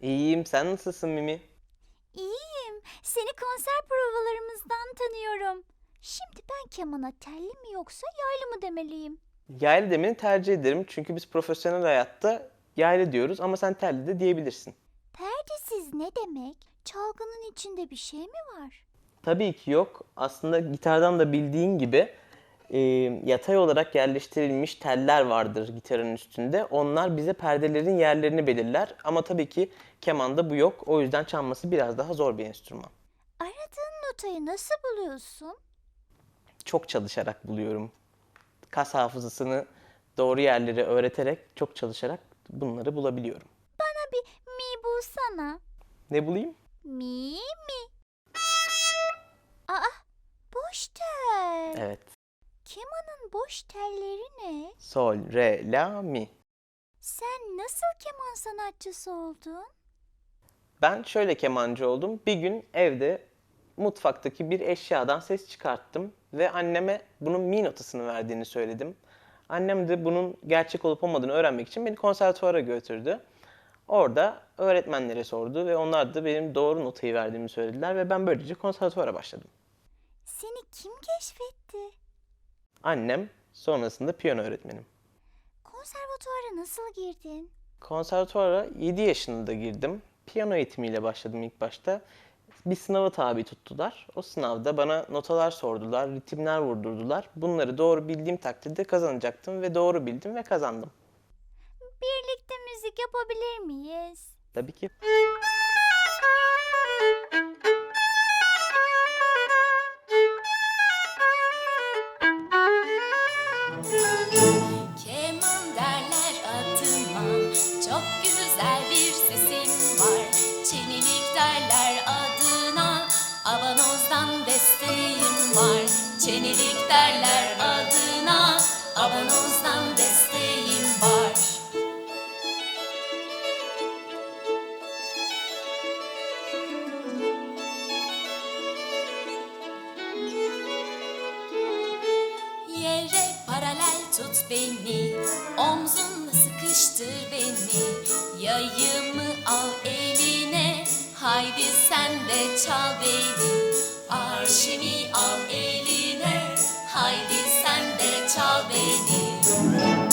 İyiyim, sen nasılsın Mimi? İyiyim. Seni konser provalarımızdan tanıyorum. Şimdi ben kemana telli mi yoksa yaylı mı demeliyim? Yaylı demeni tercih ederim çünkü biz profesyonel hayatta yaylı diyoruz ama sen telli de diyebilirsin. Perdesiz ne demek? Çalgının içinde bir şey mi var? Tabii ki yok. Aslında gitardan da bildiğin gibi e, yatay olarak yerleştirilmiş teller vardır gitarın üstünde. Onlar bize perdelerin yerlerini belirler. Ama tabii ki kemanda bu yok. O yüzden çalması biraz daha zor bir enstrüman. Aradığın notayı nasıl buluyorsun? Çok çalışarak buluyorum. Kas hafızasını doğru yerlere öğreterek, çok çalışarak bunları bulabiliyorum. Bana bir mi bulsana. Ne bulayım? Mi mi. Aa, boş tel. Evet. Kemanın boş telleri ne? Sol, re, la, mi. Sen nasıl keman sanatçısı oldun? Ben şöyle kemancı oldum. Bir gün evde mutfaktaki bir eşyadan ses çıkarttım ve anneme bunun mi notasını verdiğini söyledim. Annem de bunun gerçek olup olmadığını öğrenmek için beni konservatuvara götürdü. Orada öğretmenlere sordu ve onlar da benim doğru notayı verdiğimi söylediler ve ben böylece konservatuvara başladım. Seni kim keşfetti? Annem sonrasında piyano öğretmenim. Konservatuvara nasıl girdin? Konservatuvara 7 yaşında girdim. Piyano eğitimiyle başladım ilk başta. Bir sınava tabi tuttular. O sınavda bana notalar sordular, ritimler vurdurdular. Bunları doğru bildiğim takdirde kazanacaktım ve doğru bildim ve kazandım. Birlikte müzik yapabilir miyiz? Tabii ki. Çenilik derler adına Abanozdan desteğim var. Yere paralel tut beni Omzunla sıkıştır beni. Yayımı al eline Haydi sen de çal beni Arşimi al eline Haydi sen de çal beni.